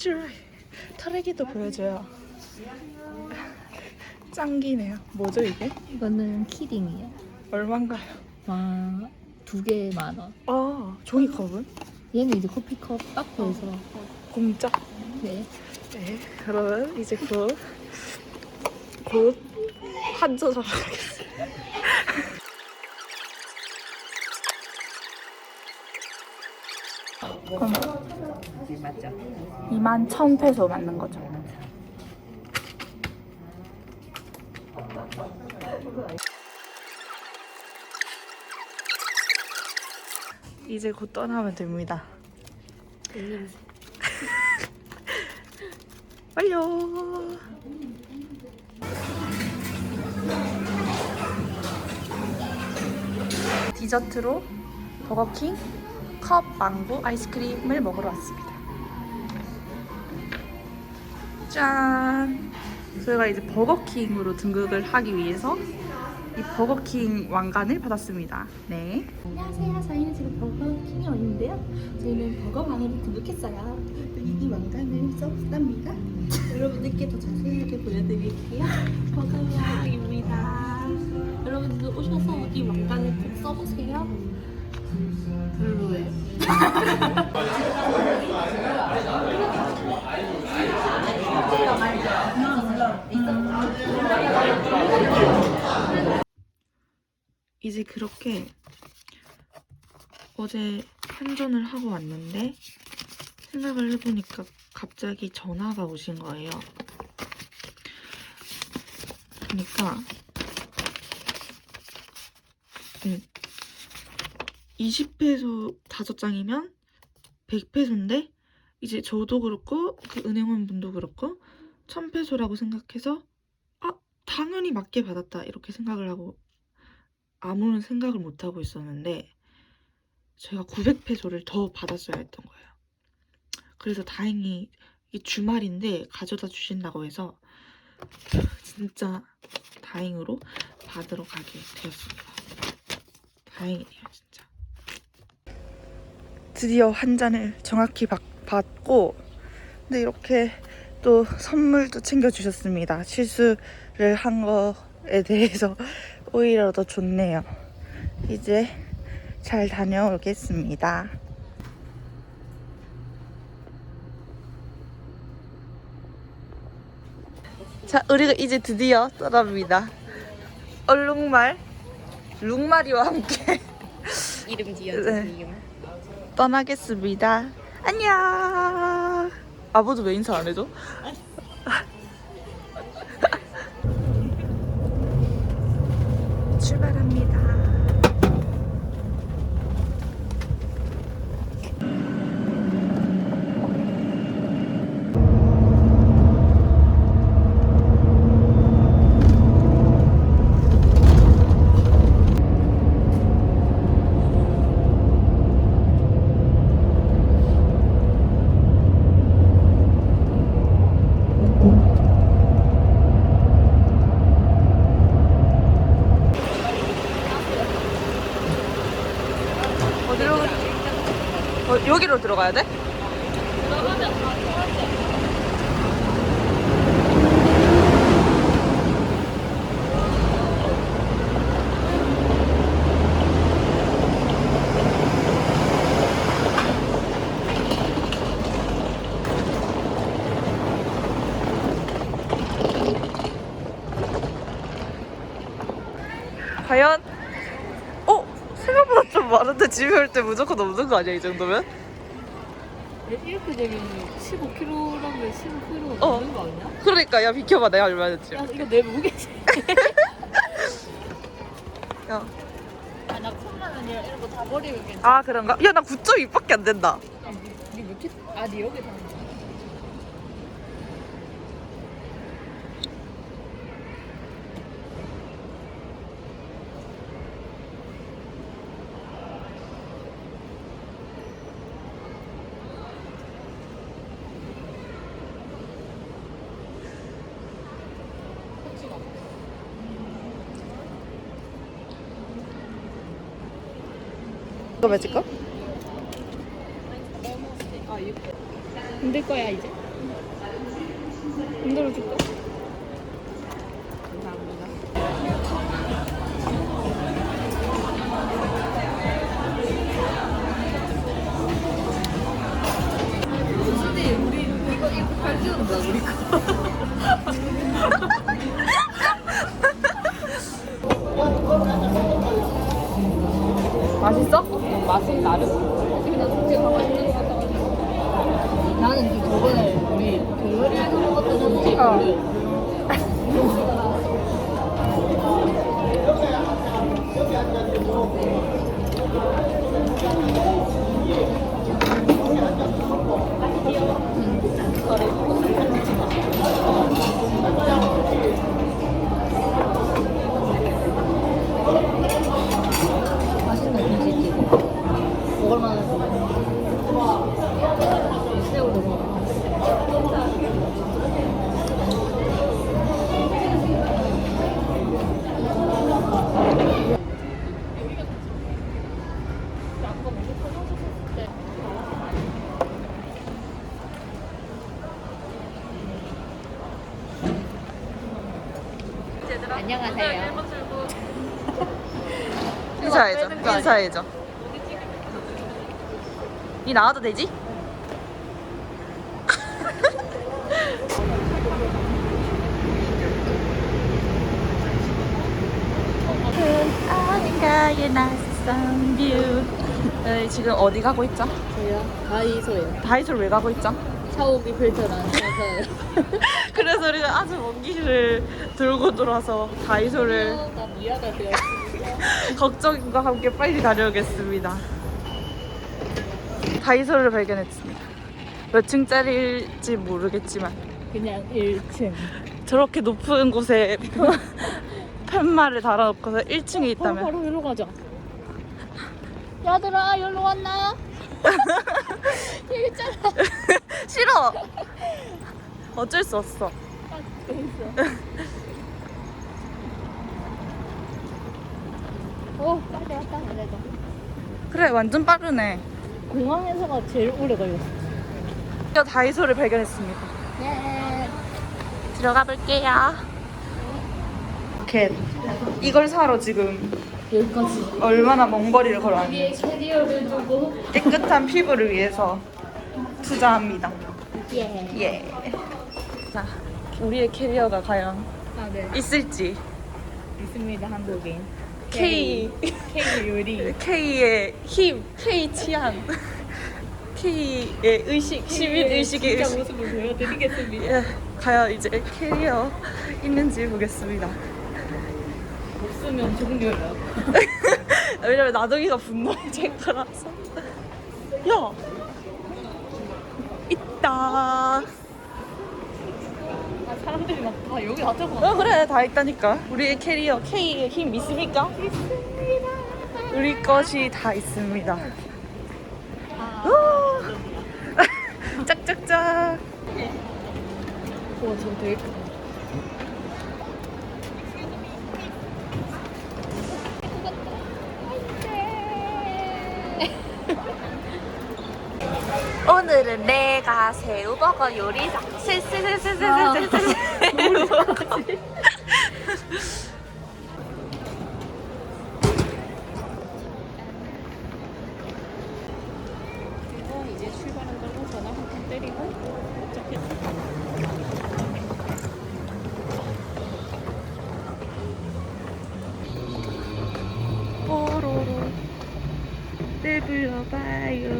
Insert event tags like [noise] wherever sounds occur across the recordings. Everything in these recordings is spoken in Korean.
털레줄 털레기도 보여줘요. 짱기네요. 뭐죠 이게? 이거는 키링이에요. 얼마인가요? 와, 두 개에 만 원. 아 종이컵은 얘는 이제 커피컵 카페에서 공짜. 네. 네, 그러면 이제 곧, 곧 한조절 하겠습 [laughs] 니다. 맞죠? 2만 1000페소 맞는 거죠? 이제 곧 떠나면 됩니다. [laughs] 완료. 디저트로 버거킹 컵 망고 아이스크림을 먹으러 왔습니다. 짠! 저희가 이제 버거킹으로 등극을 하기 위해서 이 버거킹 왕관을 받았습니다. 네. 안녕하세요. 저희는 지금 버거킹에 왔는데요. 저희는 버거왕으로 등록했어요. 이 왕관을 써봅니다. [laughs] 여러분들께 더 자세하게 보여드릴게요. 버거왕입니다. 여러분들 오셔서 이 왕관을 꼭 써보세요. 별로예요. [laughs] 이제 그렇게 어제 한전을 하고 왔는데 생각을 해보니까 갑자기 전화가 오신 거예요. 그러니까 음, 20페소 다섯 장이면 100페소인데 이제 저도 그렇고 그 은행원 분도 그렇고 1000페소라고 생각해서 아 당연히 맞게 받았다 이렇게 생각을 하고 아무런 생각을 못 하고 있었는데 제가 900페소를 더 받았어야 했던 거예요. 그래서 다행히 이 주말인데 가져다 주신다고 해서 [laughs] 진짜 다행으로 받으러 가게 되었습니다. 다행이네요, 진짜. 드디어 한 잔을 정확히 받, 받고 근데 이렇게 또 선물도 챙겨주셨습니다. 실수를 한 거에 대해서 오히려 더 좋네요. 이제 잘 다녀오겠습니다. 자, 우리가 이제 드디어 떠납니다. 얼룩말, 룩마리와 함께 이름 [laughs] 네. 떠나겠습니다. 안녕. 아버지 왜 인사 안 해줘? 출발합니다. 어디로? 어, 여기로 들어가야 돼? 과연 어? 생각보다 좀 많은데 집에 올 때 무조건 넘는 거 아니야 이 정도면? 이렇게 되면 15kg라면 15kg가 어. 넘는 거 아니야? 그러니까 야 비켜봐 내가 얼마였지 야, 이거 내 무게. 야. 아, 나 컵라면이랑 이런 거 다 버리면 괜찮아. 아 그런가? 야 나 9.2밖에 안 된다 아, 니, 니몇 키? 아, 니 여기 다. 아, 이거 맞을까? 흔들 거야 이제 흔들어 줄까? 안녕하세요. [laughs] 인사해줘. 인사해줘. 니 나와도 되지? 어딘가에 낯선 뷰. 네, 지금 어디 가고 있죠? 저희요? 다이소예요. 다이소를 왜 가고 있죠? 샤오기 필터랑 해 서 그래서 [laughs] 우리가 아주 먼 길을 들고 돌아서 다이소를 나 미아가 걱정과 함께 빨리 다녀오겠습니다. 다이소를 발견했습니다. 몇 층짜리일지 모르겠지만 그냥 1층. 저렇게 높은 곳에 [laughs] 팻말을 달아놓고서 1층에 있다면 바로 여기로 가자. 야들아, 여기로 왔나? [laughs] 여기 있잖아. 싫어. 어쩔 수 없어. 오, 빨리 왔다, 그래도. 그래 완전 빠르네. 공항에서가 제일 오래 걸렸어. 드디어 다이소를 발견했습니다. 예. 들어가 볼게요. 이렇게 이걸 사러 지금 여기까지. 얼마나 먼 거리를 위에 걸어왔는지 캐리어를 두고. 깨끗한 피부를 위해서 투자합니다. 예. 예. 자, 우리의 캐리어가 과연 아, 네. 있을지 있습니다, 한국인. K K 요리. [laughs] K의 힘, K 취향, [laughs] K의 의식, 시민 의식의 진짜 의식. 모습을 보여드리겠습니다. 예, 과연 이제 캐리어 있는지 보겠습니다. 없으면 종료예요. [laughs] 왜냐면 나동이가 분노해질 거라서. 야, 있다. 아, 사람들이 막 다 여기 다 적어. 어 그래 다 있다니까. 우리의 캐리어 K의 힘 있습니까? 우리 것이 다 있습니다. 우! [laughs] 짝짝짝. 와, 저 되게 크다. 오늘은 내가 새우버거 요리사 슬슬슬슬슬슬슬 그래서 이제 출발한 걸로 전화 한통 때리고 뽀로로 내 불러봐요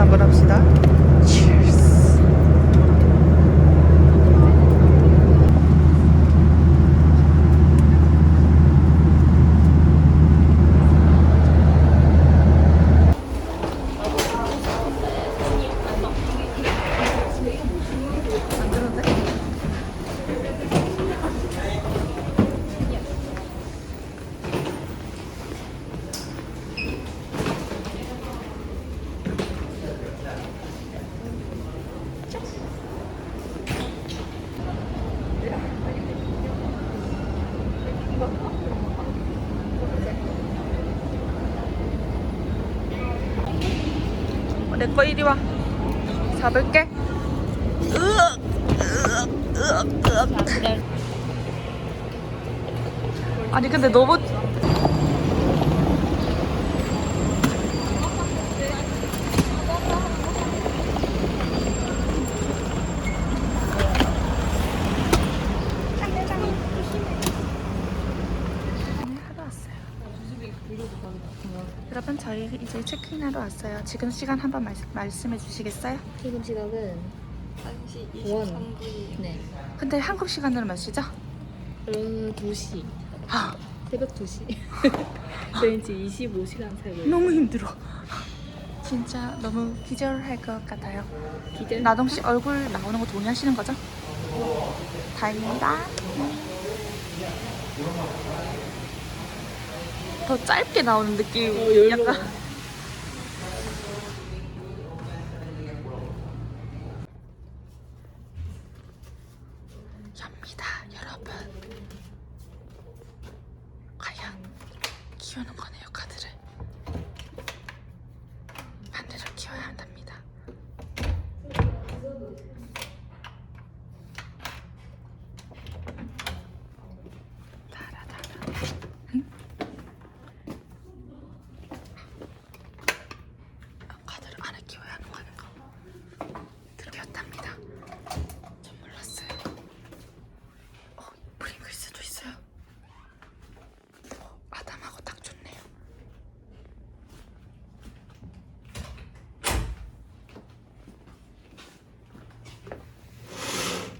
한번 합시다 내 거 이리 와. 잡을게. 으악, 으악, 으악, 으악. 아니 근데 너무 하러 왔어요. 여러분 저희 이제 체크인하러 왔어요. 지금 시간 한번 말, 말씀해 주시겠어요? 지금 시각은 1시 23분이요. 네. 근데 한국 시간으로 몇 시죠? 어, 2시. 아, 새벽 2시. [laughs] 저희 이제 25시간 살고 너무 힘들어. 진짜 너무 기절할 것 같아요. 기대. 나동 씨 얼굴 나오는 거 동의하시는 거죠? 다행입니다. 더 짧게 나오는 느낌. 어. 약간. 엽니다, 여러분. 과연 키우는 거네요, 카드를. 반대로 키워야 한답니다. 달아달아. 응? 아, 카드를 안에 키워야 하는 거는 거. 들켰답니다. 전 몰랐어요. 어, 프링글스도 있어요. 어, 아담하고 딱 좋네요.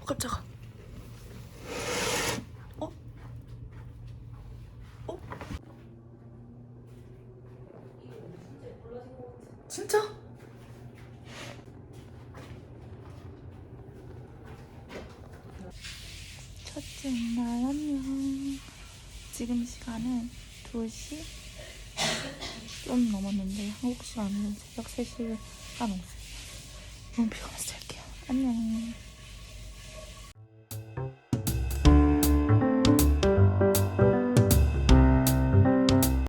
어, 깜짝아. 어? 어? 진짜? 첫째 날 안녕. 지금 시간은 2시 좀 넘었는데 한국 시간은 새벽 3시 한 5시. 너무 피곤해서 잘게요.